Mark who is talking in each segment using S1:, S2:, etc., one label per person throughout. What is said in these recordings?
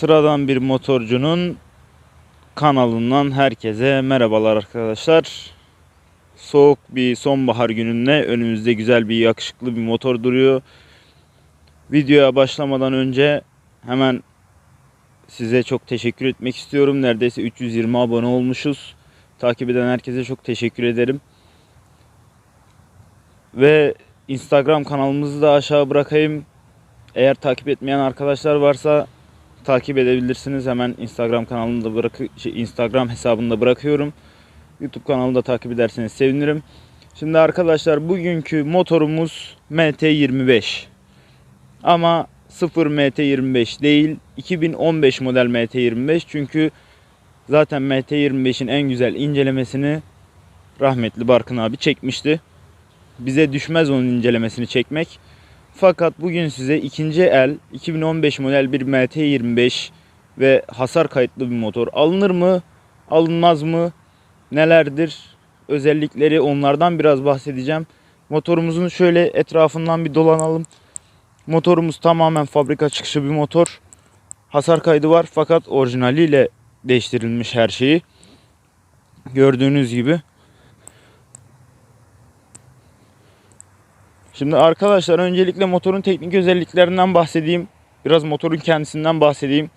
S1: Sıradan bir motorcunun kanalından herkese merhabalar arkadaşlar. Soğuk bir sonbahar gününde önümüzde güzel bir yakışıklı bir motor duruyor. Videoya başlamadan önce hemen size çok teşekkür etmek istiyorum. Neredeyse 320 abone olmuşuz. Takip eden herkese çok teşekkür ederim. Ve Instagram kanalımızı da aşağı bırakayım. Eğer takip etmeyen arkadaşlar varsa takip edebilirsiniz. Hemen Instagram kanalında bırak şey, Instagram hesabında bırakıyorum. YouTube kanalını da takip ederseniz sevinirim. Şimdi arkadaşlar bugünkü motorumuz MT25. Ama 0 MT25 değil 2015 model MT25 çünkü zaten MT25'in en güzel incelemesini rahmetli Barkın abi çekmişti. Bize düşmez onun incelemesini çekmek. Fakat bugün size ikinci el 2015 model bir MT25 ve hasar kayıtlı bir motor alınır mı? Alınmaz mı? Nelerdir? Özellikleri onlardan biraz bahsedeceğim. Motorumuzun şöyle etrafından bir dolanalım. Motorumuz tamamen fabrika çıkışı bir motor. Hasar kaydı var fakat orijinaliyle değiştirilmiş her şeyi. Gördüğünüz gibi. Şimdi arkadaşlar öncelikle motorun teknik özelliklerinden bahsedeyim. Biraz motorun kendisinden bahsedeyim.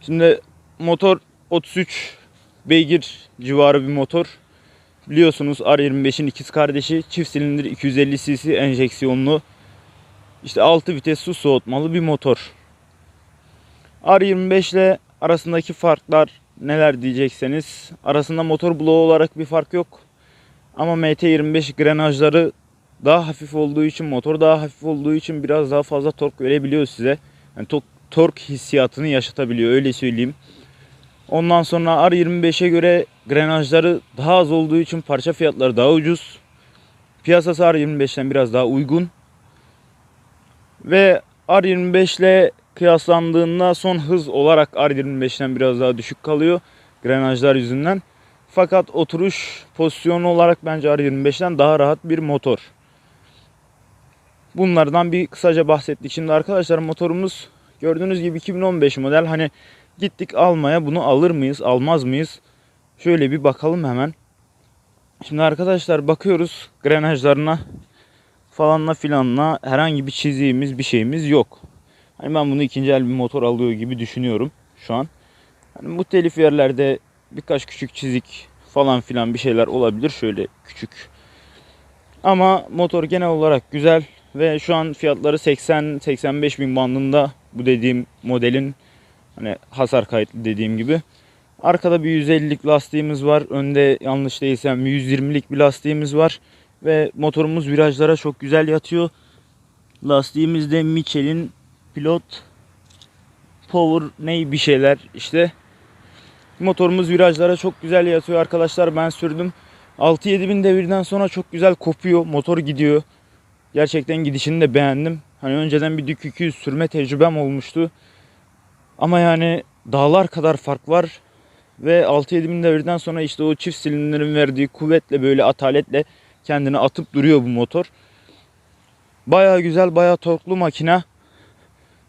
S1: Şimdi motor 33 beygir civarı bir motor. Biliyorsunuz R25'in ikiz kardeşi çift silindir 250 cc enjeksiyonlu. İşte 6 vites su soğutmalı bir motor. R25 ile arasındaki farklar neler diyecekseniz arasında motor bloğu olarak bir fark yok. Ama MT25 grenajları daha hafif olduğu için motor daha hafif olduğu için biraz daha fazla tork verebiliyor size. Yani to- tork hissiyatını yaşatabiliyor öyle söyleyeyim. Ondan sonra R25'e göre grenajları daha az olduğu için parça fiyatları daha ucuz. Piyasası R25'ten biraz daha uygun. Ve R25 ile kıyaslandığında son hız olarak R25'ten biraz daha düşük kalıyor grenajlar yüzünden. Fakat oturuş pozisyonu olarak bence R25'ten daha rahat bir motor. Bunlardan bir kısaca bahsettik. Şimdi arkadaşlar motorumuz gördüğünüz gibi 2015 model. Hani gittik almaya bunu alır mıyız almaz mıyız? Şöyle bir bakalım hemen. Şimdi arkadaşlar bakıyoruz grenajlarına falanla filanla herhangi bir çiziğimiz bir şeyimiz yok. Hani ben bunu ikinci el bir motor alıyor gibi düşünüyorum şu an. Hani bu telif yerlerde birkaç küçük çizik falan filan bir şeyler olabilir şöyle küçük. Ama motor genel olarak güzel ve şu an fiyatları 80-85 bin bandında bu dediğim modelin hani hasar kayıtlı dediğim gibi. Arkada bir 150'lik lastiğimiz var. Önde yanlış değilsem 120'lik bir lastiğimiz var. Ve motorumuz virajlara çok güzel yatıyor. Lastiğimiz de Michelin Pilot Power ney bir şeyler işte. Motorumuz virajlara çok güzel yatıyor arkadaşlar. Ben sürdüm. 6-7 bin devirden sonra çok güzel kopuyor. Motor gidiyor. Gerçekten gidişini de beğendim. Hani önceden bir Dük 200 sürme tecrübem olmuştu. Ama yani dağlar kadar fark var. Ve 6-7 bin devirden sonra işte o çift silindirin verdiği kuvvetle böyle ataletle kendini atıp duruyor bu motor. Baya güzel baya torklu makina.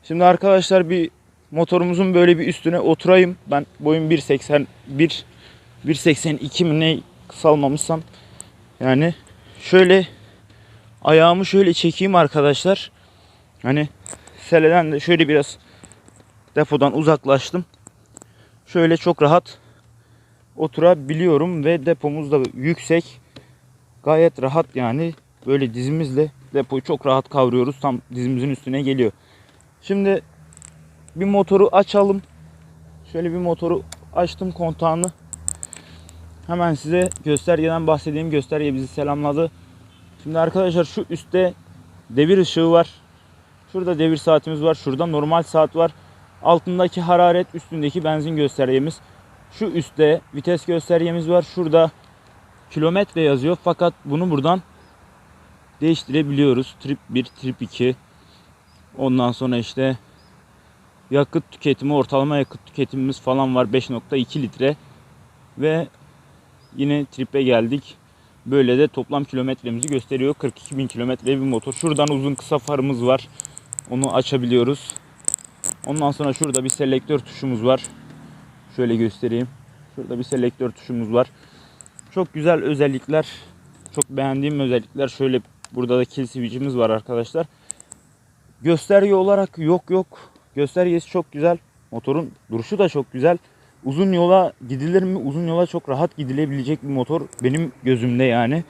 S1: Şimdi arkadaşlar bir motorumuzun böyle bir üstüne oturayım. Ben boyum 1.81 1.82 mi ne kısalmamışsam. Yani şöyle ayağımı şöyle çekeyim arkadaşlar. Hani seleden de şöyle biraz depodan uzaklaştım. Şöyle çok rahat oturabiliyorum ve depomuz da yüksek. Gayet rahat yani. Böyle dizimizle depoyu çok rahat kavruyoruz. Tam dizimizin üstüne geliyor. Şimdi bir motoru açalım. Şöyle bir motoru açtım kontağını. Hemen size göstergeden bahsedeyim. Gösterge bizi selamladı. Şimdi arkadaşlar şu üstte devir ışığı var. Şurada devir saatimiz var. Şurada normal saat var. Altındaki hararet, üstündeki benzin göstergemiz. Şu üstte vites göstergemiz var. Şurada kilometre yazıyor. Fakat bunu buradan değiştirebiliyoruz. Trip 1, trip 2. Ondan sonra işte yakıt tüketimi, ortalama yakıt tüketimimiz falan var. 5.2 litre. Ve yine tripe geldik. Böyle de toplam kilometremizi gösteriyor. 42 bin kilometre bir motor. Şuradan uzun kısa farımız var. Onu açabiliyoruz. Ondan sonra şurada bir selektör tuşumuz var. Şöyle göstereyim. Şurada bir selektör tuşumuz var. Çok güzel özellikler. Çok beğendiğim özellikler. Şöyle burada da kill switch'imiz var arkadaşlar. Gösterge olarak yok yok. Göstergesi çok güzel. Motorun duruşu da çok güzel. Uzun yola gidilir mi? Uzun yola çok rahat gidilebilecek bir motor. Benim gözümde yani.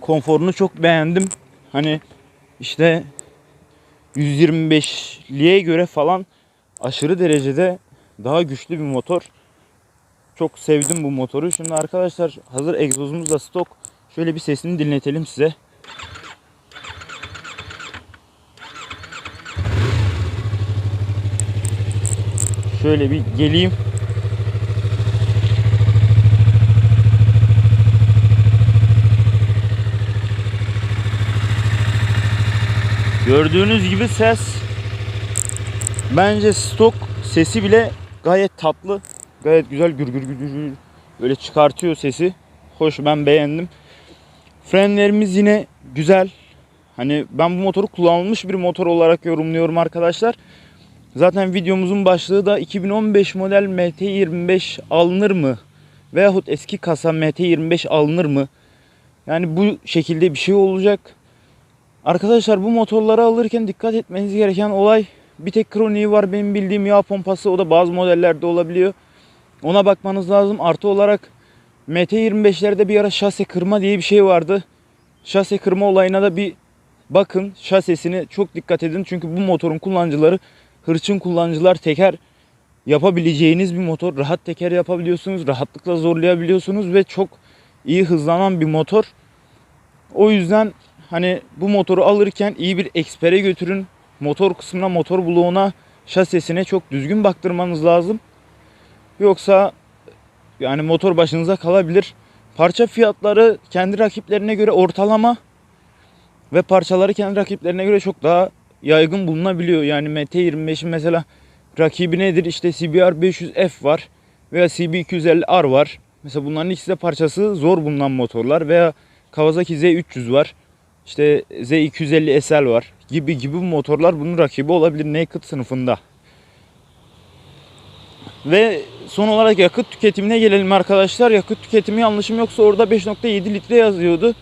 S1: Konforunu çok beğendim. Hani işte 125'liğe göre falan aşırı derecede daha güçlü bir motor. Çok sevdim bu motoru. Şimdi arkadaşlar hazır egzozumuz da stok. Şöyle bir sesini dinletelim size. Şöyle bir geleyim. Gördüğünüz gibi ses bence stok sesi bile gayet tatlı. Gayet güzel gür gür gür gür böyle çıkartıyor sesi. Hoş ben beğendim. Frenlerimiz yine güzel. Hani ben bu motoru kullanılmış bir motor olarak yorumluyorum arkadaşlar. Zaten videomuzun başlığı da 2015 model MT25 alınır mı? Veyahut eski kasa MT25 alınır mı? Yani bu şekilde bir şey olacak. Arkadaşlar bu motorları alırken dikkat etmeniz gereken olay bir tek kroniği var benim bildiğim yağ pompası o da bazı modellerde olabiliyor. Ona bakmanız lazım. Artı olarak MT25'lerde bir ara şase kırma diye bir şey vardı. Şase kırma olayına da bir bakın. Şasesine çok dikkat edin. Çünkü bu motorun kullanıcıları hırçın kullanıcılar teker yapabileceğiniz bir motor. Rahat teker yapabiliyorsunuz. Rahatlıkla zorlayabiliyorsunuz ve çok iyi hızlanan bir motor. O yüzden hani bu motoru alırken iyi bir ekspere götürün. Motor kısmına, motor bloğuna, şasesine çok düzgün baktırmanız lazım. Yoksa yani motor başınıza kalabilir. Parça fiyatları kendi rakiplerine göre ortalama ve parçaları kendi rakiplerine göre çok daha yaygın bulunabiliyor. Yani MT25'in mesela rakibi nedir? İşte CBR 500F var veya CB250R var. Mesela bunların ikisi de parçası zor bulunan motorlar veya Kawasaki Z300 var. İşte Z250 SL var gibi gibi motorlar bunun rakibi olabilir Naked sınıfında. Ve son olarak yakıt tüketimine gelelim arkadaşlar. Yakıt tüketimi yanlışım yoksa orada 5.7 litre yazıyordu.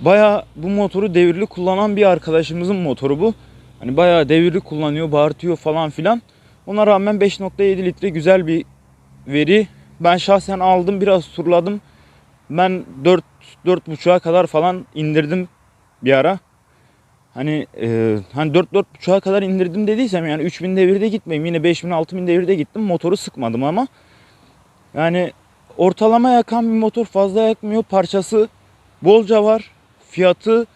S1: Baya bu motoru devirli kullanan bir arkadaşımızın motoru bu. Hani bayağı devirli kullanıyor, bağırtıyor falan filan. Ona rağmen 5.7 litre güzel bir veri. Ben şahsen aldım, biraz turladım. Ben 4 4.5'a kadar falan indirdim bir ara. Hani e, hani 4 4.5'a kadar indirdim dediysem yani 3000 devirde gitmeyeyim. Yine 5000 6000 devirde gittim. Motoru sıkmadım ama yani ortalama yakan bir motor fazla yakmıyor. Parçası bolca var. Fiyatı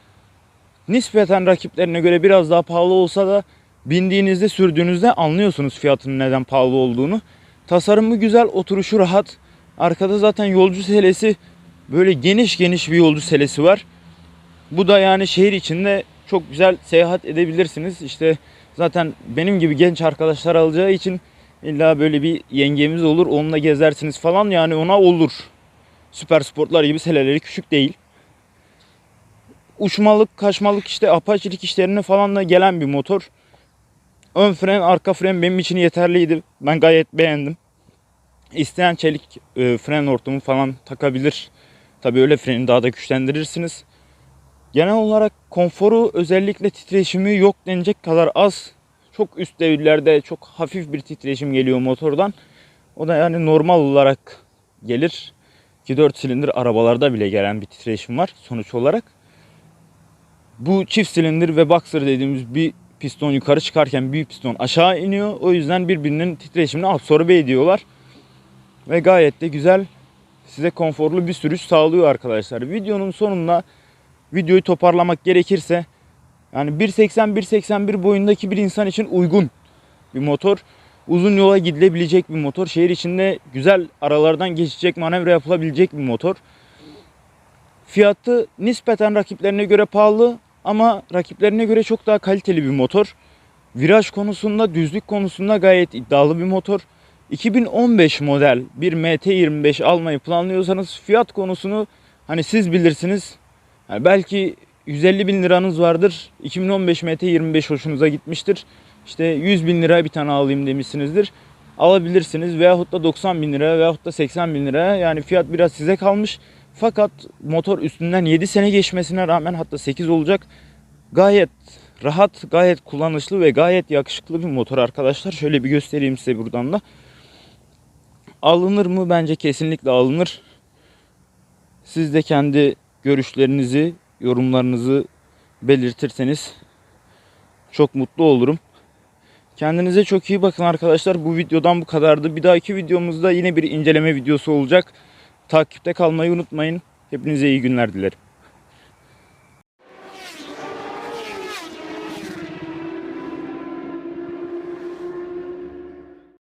S1: nispeten rakiplerine göre biraz daha pahalı olsa da bindiğinizde sürdüğünüzde anlıyorsunuz fiyatının neden pahalı olduğunu. Tasarımı güzel, oturuşu rahat. Arkada zaten yolcu selesi böyle geniş geniş bir yolcu selesi var. Bu da yani şehir içinde çok güzel seyahat edebilirsiniz. İşte zaten benim gibi genç arkadaşlar alacağı için illa böyle bir yengemiz olur onunla gezersiniz falan yani ona olur. Süper sportlar gibi seleleri küçük değil. Uçmalık, kaçmalık işte apaçilik işlerine falan da gelen bir motor. Ön fren, arka fren benim için yeterliydi. Ben gayet beğendim. İsteyen çelik e, fren hortumu falan takabilir. Tabii öyle freni daha da güçlendirirsiniz. Genel olarak konforu özellikle titreşimi yok denecek kadar az. Çok üst devirlerde çok hafif bir titreşim geliyor motordan. O da yani normal olarak gelir. Ki 4 silindir arabalarda bile gelen bir titreşim var sonuç olarak. Bu çift silindir ve boxer dediğimiz bir piston yukarı çıkarken büyük piston aşağı iniyor. O yüzden birbirinin titreşimini absorbe ediyorlar. Ve gayet de güzel size konforlu bir sürüş sağlıyor arkadaşlar. Videonun sonunda videoyu toparlamak gerekirse yani 1.80-1.81 boyundaki bir insan için uygun bir motor. Uzun yola gidilebilecek bir motor. Şehir içinde güzel aralardan geçecek, manevra yapılabilecek bir motor. Fiyatı nispeten rakiplerine göre pahalı ama rakiplerine göre çok daha kaliteli bir motor. Viraj konusunda, düzlük konusunda gayet iddialı bir motor. 2015 model bir MT25 almayı planlıyorsanız fiyat konusunu hani siz bilirsiniz. Yani belki 150 bin liranız vardır. 2015 MT25 hoşunuza gitmiştir. İşte 100 bin lira bir tane alayım demişsinizdir. Alabilirsiniz veyahut da 90 bin lira veyahut da 80 bin lira yani fiyat biraz size kalmış. Fakat motor üstünden 7 sene geçmesine rağmen hatta 8 olacak. Gayet rahat, gayet kullanışlı ve gayet yakışıklı bir motor arkadaşlar. Şöyle bir göstereyim size buradan da. Alınır mı? Bence kesinlikle alınır. Siz de kendi görüşlerinizi, yorumlarınızı belirtirseniz çok mutlu olurum. Kendinize çok iyi bakın arkadaşlar. Bu videodan bu kadardı. Bir dahaki videomuzda yine bir inceleme videosu olacak. Takipte kalmayı unutmayın. Hepinize iyi günler dilerim.